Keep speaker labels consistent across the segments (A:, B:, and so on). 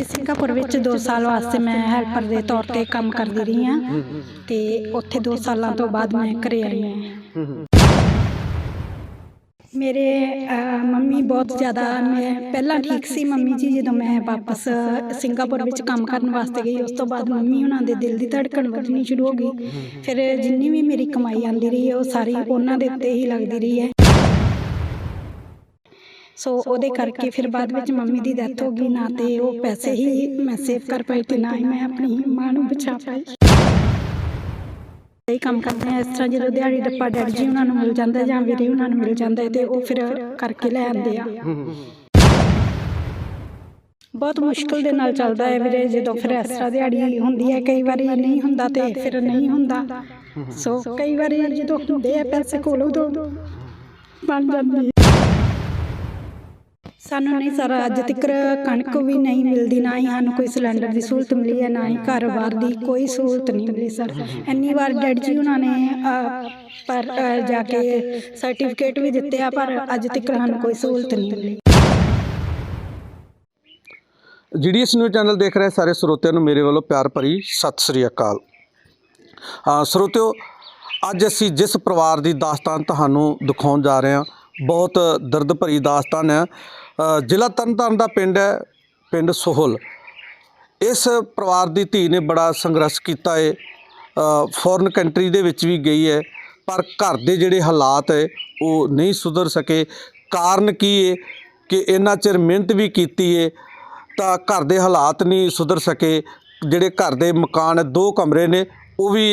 A: ਅਸੀਂ ਸਿੰਗਾਪੁਰ ਵਿੱਚ 2 ਸਾਲ ਵਾਸਤੇ ਮੈਂ ਹੈਲਪਰ ਦੇ ਤੌਰ ਤੇ ਕੰਮ ਕਰਦੀ ਰਹੀ ਹਾਂ। ਤੇ ਉੱਥੇ 2 ਸਾਲਾਂ ਤੋਂ ਬਾਅਦ ਮੈਂ ਘਰੇ ਆਈ ਹਾਂ। ਮੇਰੇ ਮੰਮੀ ਬਹੁਤ ਜ਼ਿਆਦਾ, ਮੈਂ ਪਹਿਲਾਂ ਠੀਕ ਸੀ ਮੰਮੀ ਜੀ ਜਦੋਂ ਮੈਂ ਵਾਪਸ ਸਿੰਗਾਪੁਰ ਵਿੱਚ ਕੰਮ ਕਰਨ ਵਾਸਤੇ ਗਈ। ਉਸ ਤੋਂ ਬਾਅਦ ਮੰਮੀ ਉਹਨਾਂ ਦੇ ਦਿਲ ਦੀ ਧੜਕਣ ਵਧਣੀ ਸ਼ੁਰੂ ਹੋ ਗਈ। ਫਿਰ ਜਿੰਨੀ ਵੀ ਮੇਰੀ ਕਮਾਈ ਆਉਂਦੀ ਰਹੀ ਹੈ, ਉਹ ਸਾਰੀ ਉਹਨਾਂ ਦੇ ਉੱਤੇ ਹੀ ਲੱਗਦੀ ਰਹੀ ਹੈ। ਸੋ ਉਹਦੇ ਕਰਕੇ ਫਿਰ ਬਾਅਦ ਵਿੱਚ ਮੰਮੀ ਦੀ ਡੈਥ ਹੋ ਗਈ ਨਾ ਤੇ ਉਹ ਪੈਸੇ ਹੀ ਮੈਂ ਸੇਵ ਕਰ ਪਾਈ ਤੇ ਨਾ ਹੀ ਮੈਂ ਆਪਣੀ ਮਾਂ ਨੂੰ ਬਚਾ ਪਾਈ। ਇਹ ਕੰਮ ਕਰਦੇ ਆ ਇਸ ਤਰ੍ਹਾਂ ਜਦੋਂ ਦਿਹਾੜੀ ਡੱਪਾ ਡੈਡ ਜੀ ਉਹਨਾਂ ਨੂੰ ਮਿਲ ਜਾਂਦਾ ਜਾਂ ਵੀਰੇ ਉਹਨਾਂ ਨੂੰ ਮਿਲ ਜਾਂਦਾ ਤੇ ਉਹ ਫਿਰ ਕਰਕੇ ਲੈ ਆਉਂਦੇ ਆ। ਬਹੁਤ ਮੁਸ਼ਕਲ ਦੇ ਨਾਲ ਚੱਲਦਾ ਹੈ ਵੀਰੇ ਜਦੋਂ ਫਿਰ ਇਸ ਤਰ੍ਹਾਂ ਦਿਹਾੜੀ ਹੁੰਦੀ ਹੈ ਕਈ ਵਾਰੀ ਨਹੀਂ ਹੁੰਦਾ ਤੇ ਫਿਰ ਨਹੀਂ ਹੁੰਦਾ। ਸੋ ਕਈ ਵਾਰੀ ਜਦੋਂ ਹੁੰਦੇ ਆ ਪੈਸੇ ਕੋਲ ਉਦੋਂ ਬਣ ਜਾਂਦੀ ਸਾਨੂੰ ਨਹੀਂ ਸਾਰਾ ਅੱਜ ਤੱਕ ਕਣਕ ਵੀ ਨਹੀਂ ਮਿਲਦੀ, ਨਾ ਹੀ ਸਾਨੂੰ ਕੋਈ ਸਿਲੰਡਰ ਦੀ ਸਹੂਲਤ ਮਿਲੀ ਹੈ, ਨਾ ਹੀ ਘਰ-ਬਾਰ ਦੀ ਕੋਈ ਸਹੂਲਤ ਨਹੀਂ ਮਿਲੀ ਸਰ। ਇੰਨੀ ਵਾਰ ਡੈਡ ਜੀ ਉਹਨਾਂ ਨੇ ਪਰ ਜਾ ਕੇ ਸਰਟੀਫਿਕੇਟ ਵੀ ਦਿੱਤੇ ਆ, ਪਰ ਅੱਜ ਤੱਕ ਸਾਨੂੰ ਕੋਈ ਸਹੂਲਤ ਨਹੀਂ ਮਿਲੀ।
B: ਜੀਡੀਐਸ ਨਿਊਜ਼ ਚੈਨਲ ਦੇਖ ਰਹੇ ਸਾਰੇ ਸਰੋਤਿਆਂ ਨੂੰ ਮੇਰੇ ਵੱਲੋਂ ਪਿਆਰ ਭਰੀ ਸਤਿ ਸ੍ਰੀ ਅਕਾਲ। ਸਰੋਤਿਓ, ਅੱਜ ਅਸੀਂ ਜਿਸ ਪਰਿਵਾਰ ਦੀ ਦਾਸਤਾਨ ਤੁਹਾਨੂੰ ਦਿਖਾਉਣ ਜਾ ਰਹੇ ਹਾਂ, ਬਹੁਤ ਦਰਦ ਭਰੀ ਦਾਸਤਾਨ ਹੈ। ਜ਼ਿਲ੍ਹਾ ਤਰਨਤਾਰਨ ਦਾ ਪਿੰਡ ਹੈ, ਪਿੰਡ ਸੋਹਲ। ਇਸ ਪਰਿਵਾਰ ਦੀ ਧੀ ਨੇ ਬੜਾ ਸੰਘਰਸ਼ ਕੀਤਾ ਹੈ ਫੋਰਨ ਕੰਟਰੀ ਦੇ ਵਿੱਚ ਵੀ ਗਈ ਹੈ, ਪਰ ਘਰ ਦੇ ਜਿਹੜੇ ਹਾਲਾਤ ਹੈ, ਉਹ ਨਹੀਂ ਸੁਧਰ ਸਕੇ। ਕਾਰਨ ਕੀ ਹੈ ਕਿ ਇੰਨਾ ਚਿਰ ਮਿਹਨਤ ਵੀ ਕੀਤੀ ਹੈ ਤਾਂ ਘਰ ਦੇ ਹਾਲਾਤ ਨਹੀਂ ਸੁਧਰ ਸਕੇ। ਜਿਹੜੇ ਘਰ ਦੇ ਮਕਾਨ ਹੈ, ਦੋ ਕਮਰੇ ਨੇ ਉਹ ਵੀ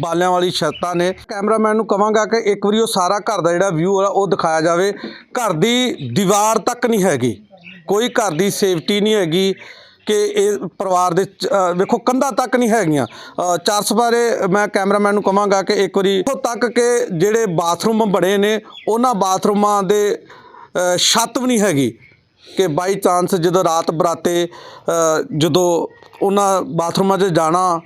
B: ਬਾਲਿਆਂ ਵਾਲੀ ਛੱਤਾਂ ਨੇ। ਕੈਮਰਾਮੈਨ ਨੂੰ ਕਵਾਂਗਾ ਕਿ ਇੱਕ ਵਾਰੀ ਉਹ ਸਾਰਾ ਘਰ ਦਾ ਜਿਹੜਾ ਵਿਊ ਆ ਉਹ ਦਿਖਾਇਆ ਜਾਵੇ। ਘਰ ਦੀ ਦੀਵਾਰ ਤੱਕ ਨਹੀਂ ਹੈਗੀ। ਕੋਈ ਘਰ ਦੀ ਸੇਫਟੀ ਨਹੀਂ ਹੈਗੀ ਕਿ ਇਹ ਪਰਿਵਾਰ ਦੇ ਵੇਖੋ ਕੰਧਾਂ ਤੱਕ ਨਹੀਂ ਹੈਗੀਆਂ। ਅ, ਚਾਰ ਸਪਾਰੇ ਮੈਂ ਕੈਮਰਾਮੈਨ ਨੂੰ ਕਵਾਂਗਾ ਕਿ ਇੱਕ ਵਾਰੀ ਇੱਥੋਂ ਤੱਕ ਕਿ ਜਿਹੜੇ ਬਾਥਰੂਮ ਬਣੇ ਨੇ ਉਹਨਾਂ ਬਾਥਰੂਮਾਂ ਦੇ ਛੱਤ ਵੀ ਨਹੀਂ ਹੈਗੀ। ਕਿ ਬਾਈ ਚਾਂਸ ਜਦੋਂ ਰਾਤ ਬਰਾਤੇ ਜਦੋਂ ਉਹਨਾਂ ਬਾਥਰੂਮਾਂ 'ਚ ਜਾਣਾ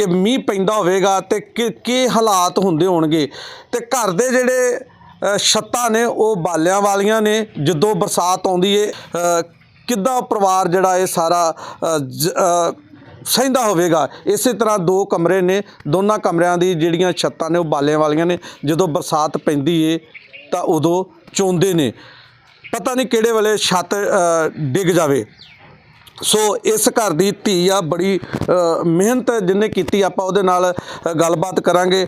B: ਕਿ ਮੀਂਹ ਪੈਂਦਾ ਹੋਵੇਗਾ ਤੇ ਕਿ ਕੀ ਹਾਲਾਤ ਹੁੰਦੇ ਹੋਣਗੇ। ਤੇ ਘਰ ਦੇ ਜਿਹੜੇ ਛੱਤਾਂ ਨੇ, ਉਹ ਬਾਲਿਆਂ ਵਾਲੀਆਂ ਨੇ, ਜਦੋਂ ਬਰਸਾਤ ਆਉਂਦੀ ਏ ਕਿੱਦਾਂ ਪਰਿਵਾਰ ਜਿਹੜਾ ਇਹ ਸਾਰਾ ਸਹਿੰਦਾ ਹੋਵੇਗਾ? ਇਸੇ ਤਰ੍ਹਾਂ ਦੋ ਕਮਰੇ ਨੇ, ਦੋਨਾਂ ਕਮਰਿਆਂ ਦੀ ਜਿਹੜੀਆਂ ਛੱਤਾਂ ਨੇ, ਉਹ ਬਾਲਿਆਂ ਵਾਲੀਆਂ ਨੇ। ਜਦੋਂ ਬਰਸਾਤ ਪੈਂਦੀ ਏ, ਤਾਂ ਉਦੋਂ ਚੋਂਦੇ ਨੇ। ਪਤਾ ਨਹੀਂ ਕਿਹੜੇ ਵੇਲੇ ਛੱਤ ਡਿੱਗ ਜਾਵੇ। ਸੋ ਇਸ ਘਰ ਦੀ ਧੀ ਆ ਬੜੀ ਮਿਹਨਤ ਜਿਹਨੇ ਕੀਤੀ ਆਪਾਂ ਉਹਦੇ ਨਾਲ ਗੱਲਬਾਤ ਕਰਾਂਗੇ।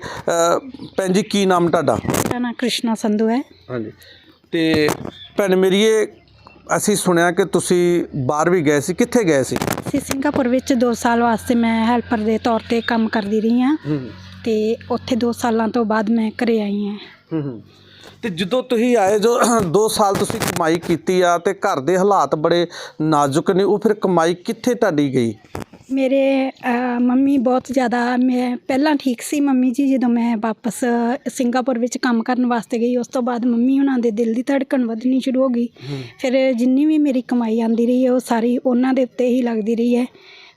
B: ਭੈਣ ਜੀ ਕੀ ਨਾਮ ਤੁਹਾਡਾ?
A: ਮੇਰਾ ਨਾਂ ਕ੍ਰਿਸ਼ਨਾ ਸੰਧੂ ਹੈ।
B: ਹਾਂਜੀ। ਤੇ ਭੈਣ ਮੇਰੀਏ ਅਸੀਂ ਸੁਣਿਆ ਕਿ ਤੁਸੀਂ ਬਾਹਰ ਵੀ ਗਏ ਸੀ ਕਿੱਥੇ ਗਏ ਸੀ?
A: ਅਸੀਂ ਸਿੰਗਾਪੁਰ ਵਿੱਚ 2 ਸਾਲ ਵਾਸਤੇ ਮੈਂ ਹੈਲਪਰ ਦੇ ਤੌਰ ਤੇ ਕੰਮ ਕਰਦੀ ਰਹੀ ਹਾਂ। ਤੇ ਉੱਥੇ 2 ਸਾਲਾਂ ਤੋਂ ਬਾਅਦ ਮੈਂ ਘਰੇ ਆਈ ਹਾਂ।
B: ਤੇ ਜਦੋਂ ਤੁਸੀਂ ਆਏ ਜੋ 2 ਸਾਲ ਤੁਸੀਂ ਕਮਾਈ ਕੀਤੀ ਆ ਤੇ ਘਰ ਦੇ ਹਾਲਾਤ ਬੜੇ ਨਾਜ਼ੁਕ ਨੇ ਉਹ ਫਿਰ ਕਮਾਈ ਕਿੱਥੇ ਤੁਹਾਡੀ ਗਈ?
A: ਮੇਰੇ ਮੰਮੀ ਬਹੁਤ ਜ਼ਿਆਦਾ ਮੈਂ ਪਹਿਲਾਂ ਠੀਕ ਸੀ ਮੰਮੀ ਜੀ ਜਦੋਂ ਮੈਂ ਵਾਪਸ ਸਿੰਗਾਪੁਰ ਵਿੱਚ ਕੰਮ ਕਰਨ ਵਾਸਤੇ ਗਈ ਉਸ ਤੋਂ ਬਾਅਦ ਮੰਮੀ ਉਹਨਾਂ ਦੇ ਦਿਲ ਦੀ ਧੜਕਣ ਵਧਣੀ ਸ਼ੁਰੂ ਹੋ ਗਈ। ਫਿਰ ਜਿੰਨੀ ਵੀ ਮੇਰੀ ਕਮਾਈ ਆਂਦੀ ਰਹੀ ਹੈ ਉਹ ਸਾਰੀ ਉਹਨਾਂ ਦੇ ਉੱਤੇ ਹੀ ਲੱਗਦੀ ਰਹੀ ਹੈ।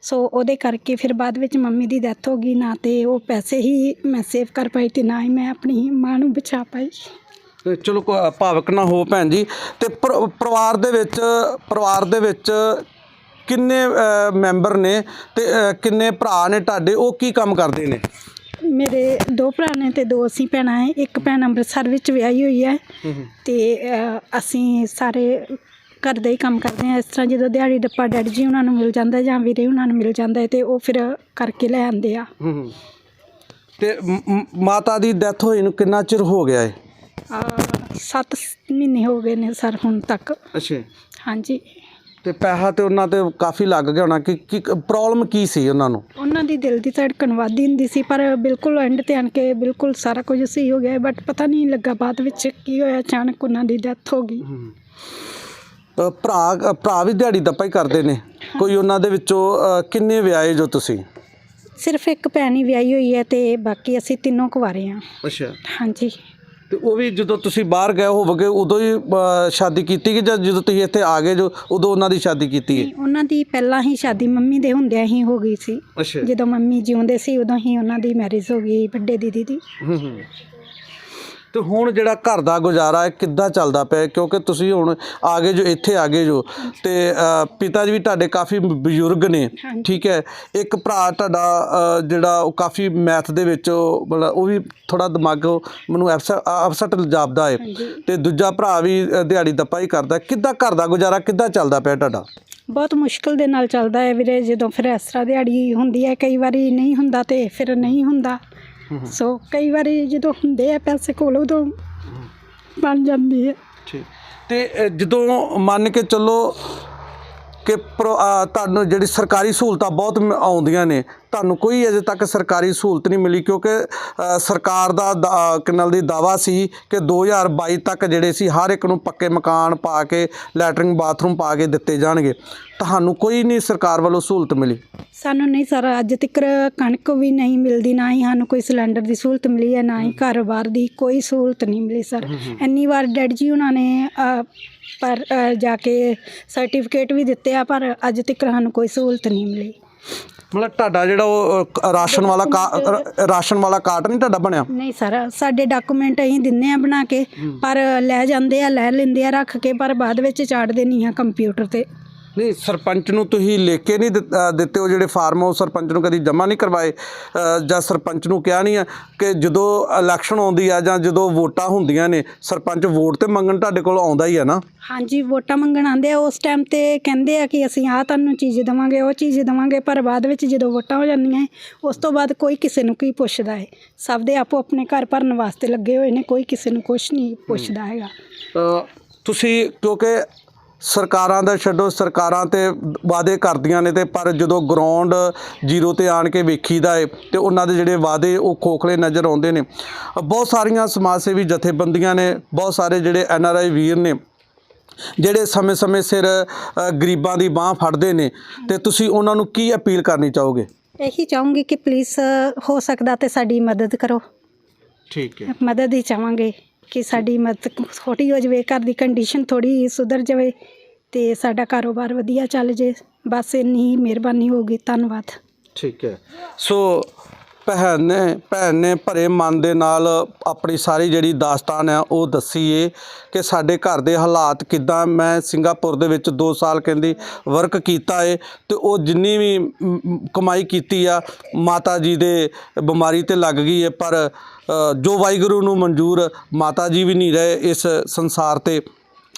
A: ਸੋ ਉਹਦੇ ਕਰਕੇ ਫਿਰ ਬਾਅਦ ਵਿੱਚ ਮੰਮੀ ਦੀ ਡੈਥ ਹੋ ਗਈ ਨਾ ਤੇ ਉਹ ਪੈਸੇ ਹੀ ਮੈਂ ਸੇਵ ਕਰ ਪਾਈ ਤੇ ਨਾ ਹੀ ਮੈਂ ਆਪਣੀ ਮਾਂ ਨੂੰ ਬਚਾ ਪਾਈ।
B: ਤੇ ਚਲੋ ਕੋ- ਭਾਵਕ ਨਾ ਹੋ ਭੈਣ ਜੀ। ਤੇ ਪਰ- ਪਰਿਵਾਰ ਦੇ ਵਿੱਚ ਪਰਿਵਾਰ ਦੇ ਵਿੱਚ ਕਿੰਨੇ ਮੈਂਬਰ ਨੇ ਤੇ ਕਿੰਨੇ ਭਰਾ ਨੇ ਤੁਹਾਡੇ? ਉਹ ਕੀ ਕੰਮ ਕਰਦੇ ਨੇ?
A: ਮੇਰੇ ਦੋ ਭਰਾ ਨੇ ਤੇ ਦੋ ਅਸੀਂ ਭੈਣਾਂ ਹੈ ਇੱਕ ਭੈਣ ਅੰਮ੍ਰਿਤਸਰ ਵਿੱਚ ਵਿਆਹੀ ਹੋਈ ਹੈ ਤੇ ਅਸੀਂ ਸਾਰੇ ਘਰ ਦਾ ਹੀ ਕੰਮ ਕਰਦੇ ਹਾਂ। ਇਸ ਤਰ੍ਹਾਂ ਜਦੋਂ ਦਿਹਾੜੀ ਡੱਪਾ ਡੈਡ ਜੀ ਉਹਨਾਂ ਨੂੰ ਮਿਲ ਜਾਂਦਾ ਜਾਂ ਵੀਰੇ ਉਹਨਾਂ ਨੂੰ ਮਿਲ ਜਾਂਦਾ ਤੇ ਉਹ ਫਿਰ ਕਰਕੇ ਲੈ ਆਉਂਦੇ ਆ।
B: ਤੇ ਮਾਤਾ ਦੀ ਡੈਥ ਹੋਈ ਨੂੰ ਕਿੰਨਾ ਚਿਰ ਹੋ ਗਿਆ ਹੈ
A: 7 ਮਹੀਨੇ ਹੋ ਗਏ ਨੇ ਸਰ ਹੁਣ ਤੱਕ।
B: ਅੱਛਾ।
A: ਹਾਂਜੀ।
B: ਤੇ ਪੈਸਾ ਤੇ ਉਹਨਾਂ ਤੇ ਕਾਫੀ ਲੱਗ ਗਿਆ ਹੋਣਾ ਕਿ ਕੀ ਪ੍ਰੋਬਲਮ ਕੀ ਸੀ ਉਹਨਾਂ ਨੂੰ?
A: ਉਹਨਾਂ ਦੀ ਦਿਲ ਦੀ ਧੜਕਣ ਵੱਧਦੀ ਹੁੰਦੀ ਸੀ ਪਰ ਬਿਲਕੁਲ ਐਂਡ ਤੇ ਆਣ ਕੇ ਬਿਲਕੁਲ ਸਾਰਾ ਕੁਝ ਸਹੀ ਹੋ ਗਿਆ ਬਟ ਪਤਾ ਨਹੀਂ ਲੱਗਾ ਬਾਅਦ ਵਿੱਚ ਕੀ ਹੋਇਆ ਅਚਾਨਕ ਉਹਨਾਂ ਦੀ ਡੈਥ ਹੋ ਗਈ।
B: ਅ, ਭਰਾ ਭਰਾ ਵੀ ਦਿਹਾੜੀ ਦੱਪਾ ਹੀ ਕਰਦੇ ਨੇ। ਕੋਈ ਉਹਨਾਂ ਦੇ ਵਿੱਚੋਂ ਅ, ਕਿੰਨੇ ਵਿਆਹੇ ਜੋ ਤੁਸੀਂ?
A: ਸਿਰਫ ਇੱਕ ਭੈਣ ਹੀ ਵਿਆਹੀ ਹੋਈ ਹੈ ਤੇ ਬਾਕੀ ਅਸੀਂ ਤਿੰਨੋਂ ਕੁਵਾਰੇ ਹਾਂ।
B: ਅੱਛਾ।
A: ਹਾਂਜੀ।
B: ਤੇ ਉਹ ਵੀ ਜਦੋਂ ਤੁਸੀਂ ਬਾਹਰ ਗਏ ਹੋਵੋਗੇ ਉਦੋਂ ਹੀ ਅ, ਸ਼ਾਦੀ ਕੀਤੀ ਕਿ ਜਦ ਜਦੋਂ ਤੁਸੀਂ ਇੱਥੇ ਆ ਗਏ ਜੋ ਉਦੋਂ ਉਹਨਾਂ ਦੀ ਸ਼ਾਦੀ ਕੀਤੀ ਹੈ?
A: ਉਹਨਾਂ ਦੀ ਪਹਿਲਾਂ ਹੀ ਸ਼ਾਦੀ ਮੰਮੀ ਦੇ ਹੁੰਦਿਆਂ ਹੀ ਹੋ ਗਈ ਸੀ।
B: ਅੱਛਾ।
A: ਜਦੋਂ ਮੰਮੀ ਜਿਉਂਦੇ ਸੀ ਉਦੋਂ ਹੀ ਉਹਨਾਂ ਦੀ ਮੈਰਿਜ ਹੋ ਗਈ ਵੱਡੇ ਦੀਦੀ ਦੀ।
B: ਤੇ ਹੁਣ ਜਿਹੜਾ ਘਰ ਦਾ ਗੁਜ਼ਾਰਾ ਹੈ ਕਿੱਦਾਂ ਚੱਲਦਾ ਪਿਆ? ਕਿਉਂਕਿ ਤੁਸੀਂ ਹੁਣ ਆ ਗਏ ਜੋ ਇੱਥੇ ਆ ਗਏ ਜੋ ਤੇ ਪਿਤਾ ਜੀ ਵੀ ਤੁਹਾਡੇ ਕਾਫੀ ਬਜ਼ੁਰਗ ਨੇ। ਠੀਕ ਹੈ ਇੱਕ ਭਰਾ ਤੁਹਾਡਾ ਜਿਹੜਾ ਉਹ ਕਾਫੀ ਮੈਥ ਦੇ ਵਿੱਚ ਉਹ ਉਹ ਵੀ ਥੋੜਾ ਦਿਮਾਗ ਮੈਨੂੰ ਅਪਸੈਟ ਜਾਪਦਾ ਹੈ। ਤੇ ਦੂਜਾ ਭਰਾ ਵੀ ਦਿਹਾੜੀ ਦੱਪਾ ਹੀ ਕਰਦਾ ਕਿੱਦਾਂ ਘਰ ਦਾ ਗੁਜ਼ਾਰਾ ਕਿੱਦਾਂ ਚੱਲਦਾ ਪਿਆ ਤੁਹਾਡਾ
A: ਬਹੁਤ ਮੁਸ਼ਕਲ ਦੇ ਨਾਲ ਚੱਲਦਾ ਹੈ ਵੀਰੇ ਜਦੋਂ ਫਿਰ ਇਸ ਤਰ੍ਹਾਂ ਦਿਹਾੜੀ ਹੁੰਦੀ ਹੈ ਕਈ ਵਾਰੀ ਨਹੀਂ ਹੁੰਦਾ ਤੇ ਫਿਰ ਨਹੀਂ ਹੁੰਦਾ ਸੋ ਕਈ ਵਾਰੀ ਜਦੋਂ ਹੁੰਦੇ ਆ ਪੈਸੇ ਕੋਲ ਉਦੋਂ ਬਣ ਜਾਂਦੀ ਹੈ।
B: ਠੀਕ। ਤੇ ਅ, ਜਦੋਂ ਮੰਨ ਕੇ ਚੱਲੋ ਕਿ ਪ੍ਰੋ- ਅ, ਤੁਹਾਨੂੰ ਜਿਹੜੀ ਸਰਕਾਰੀ ਸਹੂਲਤਾਂ ਬਹੁਤ ਮ- ਆਉਂਦੀਆਂ ਨੇ ਤੁਹਾਨੂੰ ਕੋਈ ਅਜੇ ਤੱਕ ਸਰਕਾਰੀ ਸਹੂਲਤ ਨਹੀਂ ਮਿਲੀ ਕਿਉਂਕਿ ਸਰਕਾਰ ਦਾ ਕਿੰਨਲ ਦੀ ਦਾਵਾ ਸੀ ਕਿ 2022 ਤੱਕ ਜਿਹੜੇ ਸੀ ਹਰ ਇੱਕ ਨੂੰ ਪੱਕੇ ਮਕਾਨ ਪਾ ਕੇ ਲੈਟਰਿੰਗ ਬਾਥਰੂਮ ਪਾ ਕੇ ਦਿੱਤੇ ਜਾਣਗੇ। ਤੁਹਾਨੂੰ ਕੋਈ ਨਹੀਂ ਸਰਕਾਰ ਵੱਲੋਂ ਸਹੂਲਤ ਮਿਲੀ?
A: ਸਾਨੂੰ ਨਹੀਂ ਸਰ ਅੱਜ ਤੱਕ ਕਣਕ ਵੀ ਨਹੀਂ ਮਿਲਦੀ ਨਾ ਹੀ ਸਾਨੂੰ ਕੋਈ ਸਿਲੰਡਰ ਦੀ ਸਹੂਲਤ ਮਿਲੀ ਹੈ ਨਾ ਹੀ ਘਰ-ਬਾਰ ਦੀ ਕੋਈ ਸਹੂਲਤ ਨਹੀਂ ਮਿਲੀ ਸਰ। ਇੰਨੀ ਵਾਰ ਡੈਡ ਜੀ ਉਹਨਾਂ ਨੇ ਪਰ ਜਾ ਕੇ ਸਰਟੀਫਿਕੇਟ ਵੀ ਦਿੱਤੇ ਆ ਪਰ ਅੱਜ ਤੱਕ ਸਾਨੂੰ ਕੋਈ ਸਹੂਲਤ ਨਹੀਂ ਮਿਲੀ।
B: ਮਤਲਬ ਤੁਹਾਡਾ ਜਿਹੜਾ ਉਹ ਅ, ਰਾਸ਼ਨ ਵਾਲਾ ਕਾ- ਰ- ਰਾਸ਼ਨ ਵਾਲਾ ਕਾਰਡ ਨਹੀਂ ਤੁਹਾਡਾ ਬਣਿਆ?
A: ਨਹੀਂ ਸਰ ਸਾਡੇ ਡਾਕੂਮੈਂਟ ਅਸੀਂ ਦਿੰਨੇ ਆ ਬਣਾ ਕੇ ਪਰ ਲੈ ਜਾਂਦੇ ਆ ਲੈ ਲੈਂਦੇ ਆ ਰੱਖ ਕੇ ਪਰ ਬਾਅਦ ਵਿੱਚ ਚਾੜਦੇ ਨਹੀਂ ਆ ਕੰਪਿਊਟਰ ਤੇ।
B: ਨਹੀਂ ਸਰਪੰਚ ਨੂੰ ਤੁਸੀਂ ਲਿਖ ਕੇ ਨਹੀਂ ਦਿੱਤ- ਅ, ਦਿੱਤੇ ਉਹ ਜਿਹੜੇ ਫਾਰਮ ਉਹ ਸਰਪੰਚ ਨੂੰ ਕਦੀ ਜਮ੍ਹਾਂ ਨਹੀਂ ਕਰਵਾਏ। ਅ, ਜਾਂ ਸਰਪੰਚ ਨੂੰ ਕਿਹਾ ਨਹੀਂ ਆ ਕਿ ਜਦੋਂ ਇਲੈਕਸ਼ਨ ਆਉਂਦੀ ਆ ਜਾਂ ਜਦੋਂ ਵੋਟਾਂ ਹੁੰਦੀਆਂ ਨੇ ਸਰਪੰਚ ਵੋਟ ਤੇ ਮੰਗਣ ਤੁਹਾਡੇ ਕੋਲ ਆਉਂਦਾ ਹੀ ਆ ਨਾ?
A: ਹਾਂਜੀ ਵੋਟਾਂ ਮੰਗਣ ਆਉਂਦੇ ਆ ਉਸ ਟਾਈਮ ਤੇ ਕਹਿੰਦੇ ਆ ਕਿ ਅਸੀਂ ਆਹ ਤੁਹਾਨੂੰ ਚੀਜ਼ ਦੇਵਾਂਗੇ ਉਹ ਚੀਜ਼ ਦੇਵਾਂਗੇ ਪਰ ਬਾਅਦ ਵਿੱਚ ਜਦੋਂ ਵੋਟਾਂ ਹੋ ਜਾਂਦੀਆਂ ਹੈ, ਉਸ ਤੋਂ ਬਾਅਦ ਕੋਈ ਕਿਸੇ ਨੂੰ ਕੀ ਪੁੱਛਦਾ ਹੈ? ਸਭ ਦੇ ਆਪੋ ਆਪਣੇ ਘਰ ਭਰਨ ਵਾਸਤੇ ਲੱਗੇ ਹੋਏ ਨੇ ਕੋਈ ਕਿਸੇ ਨੂੰ ਕੁਝ ਨਹੀਂ ਪੁੱਛਦਾ ਹੈਗਾ।
B: ਅ, ਤੁਸੀਂ ਕਿਉਂਕਿ ਸਰਕਾਰਾਂ ਦਾ ਛੱਡੋ ਸਰਕਾਰਾਂ ਤੇ ਵਾਅਦੇ ਕਰਦੀਆਂ ਨੇ ਤੇ ਪਰ ਜਦੋਂ ਗਰਾਊਂਡ ਜ਼ੀਰੋ ਤੇ ਆਣ ਕੇ ਵੇਖੀਦਾ ਏ ਤੇ ਉਹਨਾਂ ਦੇ ਜਿਹੜੇ ਵਾਅਦੇ ਉਹ ਖੋਖਲੇ ਨਜ਼ਰ ਆਉਂਦੇ ਨੇ। ਬਹੁਤ ਸਾਰੀਆਂ ਸਮਾਜ ਸੇਵੀ ਜਥੇਬੰਦੀਆਂ ਨੇ ਬਹੁਤ ਸਾਰੇ ਜਿਹੜੇ ਐਨ ਆਰ ਆਈ ਵੀਰ ਨੇ ਜਿਹੜੇ ਸਮੇਂ-ਸਮੇਂ ਸਿਰ ਗਰੀਬਾਂ ਦੀ ਬਾਹ ਫੜਦੇ ਨੇ ਤੇ ਤੁਸੀਂ ਉਹਨਾਂ ਨੂੰ ਕੀ ਅਪੀਲ ਕਰਨੀ ਚਾਹੋਗੇ?
A: ਇਹੀ ਚਾਹੂੰਗੀ ਕਿ ਪਲੀਜ਼ ਹੋ ਸਕਦਾ ਤੇ ਸਾਡੀ ਮਦਦ ਕਰੋ।
B: ਠੀਕ ਹੈ।
A: ਮਦਦ ਹੀ ਚਾਹਾਂਗੇ। ਕਿ ਸਾਡੀ ਮਦਦ ਥੋੜੀ ਹੋ ਜਾਵੇ, ਘਰ ਦੀ ਕੰਡੀਸ਼ਨ ਥੋੜੀ ਸੁਧਰ ਜਾਵੇ ਤੇ ਸਾਡਾ ਕਾਰੋਬਾਰ ਵਧੀਆ ਚੱਲ ਜੇ। ਬਸ ਇੰਨੀ ਹੀ ਮਿਹਰਬਾਨੀ ਹੋਊਗੀ। ਧੰਨਵਾਦ।
B: ਠੀਕ ਹੈ। ਸੋ ਭੈਣ ਨੇ ਭੈਣ ਨੇ ਭਰੇ ਮਨ ਦੇ ਨਾਲ ਆਪਣੀ ਸਾਰੀ ਜਿਹੜੀ ਦਾਸਤਾਨ ਹੈ ਉਹ ਦੱਸੀ ਏ ਕਿ ਸਾਡੇ ਘਰ ਦੇ ਹਾਲਾਤ ਕਿਦਾਂ। ਮੈਂ ਸਿੰਗਾਪੁਰ ਦੇ ਵਿੱਚ 2 ਸਾਲ ਕਹਿੰਦੀ ਵਰਕ ਕੀਤਾ ਏ ਤੇ ਉਹ ਜਿੰਨੀ ਵੀ ਕਮਾਈ ਕੀਤੀ ਆ, ਮਾਤਾ ਜੀ ਦੇ ਬਿਮਾਰੀ ਤੇ ਲੱਗ ਗਈ ਏ, ਪਰ ਜੋ ਵਾਹਿਗੁਰੂ ਨੂੰ ਮਨਜ਼ੂਰ, ਮਾਤਾ ਜੀ ਵੀ ਨਹੀਂ ਰਹੇ ਇਸ ਸੰਸਾਰ ਤੇ।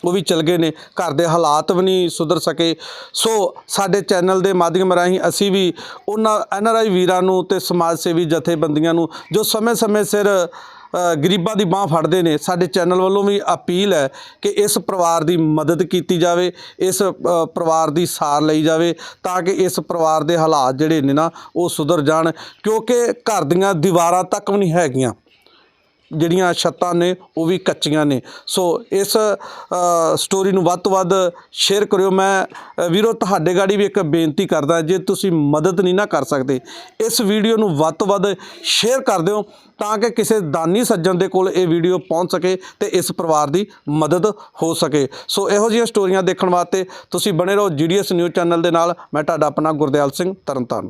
B: ਉਹ ਵੀ ਚਲ ਗਏ ਨੇ, ਘਰ ਦੇ ਹਾਲਾਤ ਵੀ ਨਹੀਂ ਸੁਧਰ ਸਕੇ। ਸੋ ਸਾਡੇ ਚੈਨਲ ਦੇ ਮਾਧਿਅਮ ਰਾਹੀਂ ਅਸੀਂ ਵੀ ਉਹਨਾਂ ਐਨ ਆਰ ਆਈ ਵੀਰਾਂ ਨੂੰ ਤੇ ਸਮਾਜ ਸੇਵੀ ਜਥੇਬੰਦੀਆਂ ਨੂੰ, ਜੋ ਸਮੇਂ-ਸਮੇਂ ਸਿਰ ਗਰੀਬਾਂ ਦੀ ਬਾਹ ਫੜਦੇ ਨੇ, ਸਾਡੇ ਚੈਨਲ ਵੱਲੋਂ ਵੀ ਅਪੀਲ ਹੈ ਕਿ ਇਸ ਪਰਿਵਾਰ ਦੀ ਮਦਦ ਕੀਤੀ ਜਾਵੇ, ਇਸ ਪਰਿਵਾਰ ਦੀ ਸਾਰ ਲਈ ਜਾਵੇ, ਤਾਂ ਕਿ ਇਸ ਪਰਿਵਾਰ ਦੇ ਹਾਲਾਤ ਜਿਹੜੇ ਨੇ ਨਾ, ਉਹ ਸੁਧਰ ਜਾਣ, ਕਿਉਂਕਿ ਘਰ ਦੀਆਂ ਦੀਵਾਰਾਂ ਤੱਕ ਵੀ ਨਹੀਂ ਹੈਗੀਆਂ। ਜਿਹੜੀਆਂ ਛੱਤਾਂ ਨੇ, ਉਹ ਵੀ ਕੱਚੀਆਂ ਨੇ। ਸੋ ਇਸ ਸਟੋਰੀ ਨੂੰ ਵੱਧ ਤੋਂ ਵੱਧ ਸ਼ੇਅਰ ਕਰਿਓ। ਮੈਂ ਵੀਰੋ, ਤੁਹਾਡੇ ਗਾੜੀ ਵੀ ਇੱਕ ਬੇਨਤੀ ਕਰਦਾ, ਜੇ ਤੁਸੀਂ ਮਦਦ ਨਹੀਂ ਨਾ ਕਰ ਸਕਦੇ, ਇਸ ਵੀਡੀਓ ਨੂੰ ਵੱਧ ਤੋਂ ਵੱਧ ਸ਼ੇਅਰ ਕਰ ਦਿਓ, ਤਾਂ ਕਿ ਕਿਸੇ ਦਾਨੀ ਸੱਜਣ ਦੇ ਕੋਲ ਇਹ ਵੀਡੀਓ ਪਹੁੰਚ ਸਕੇ ਤੇ ਇਸ ਪਰਿਵਾਰ ਦੀ ਮਦਦ ਹੋ ਸਕੇ। ਸੋ ਇਹੋ ਜਿਹੀਆਂ ਸਟੋਰੀਆਂ ਦੇਖਣ ਵਾਸਤੇ ਤੁਸੀਂ ਬਣੇ ਰਹੋ ਜੀਡੀਐਸ ਨਿਊਜ਼ ਚੈਨਲ ਦੇ ਨਾਲ। ਮੈਂ ਤੁਹਾਡਾ ਆਪਣਾ ਗੁਰਦਿਆਲ ਸਿੰਘ ਤਰਨਤਾਰਨ।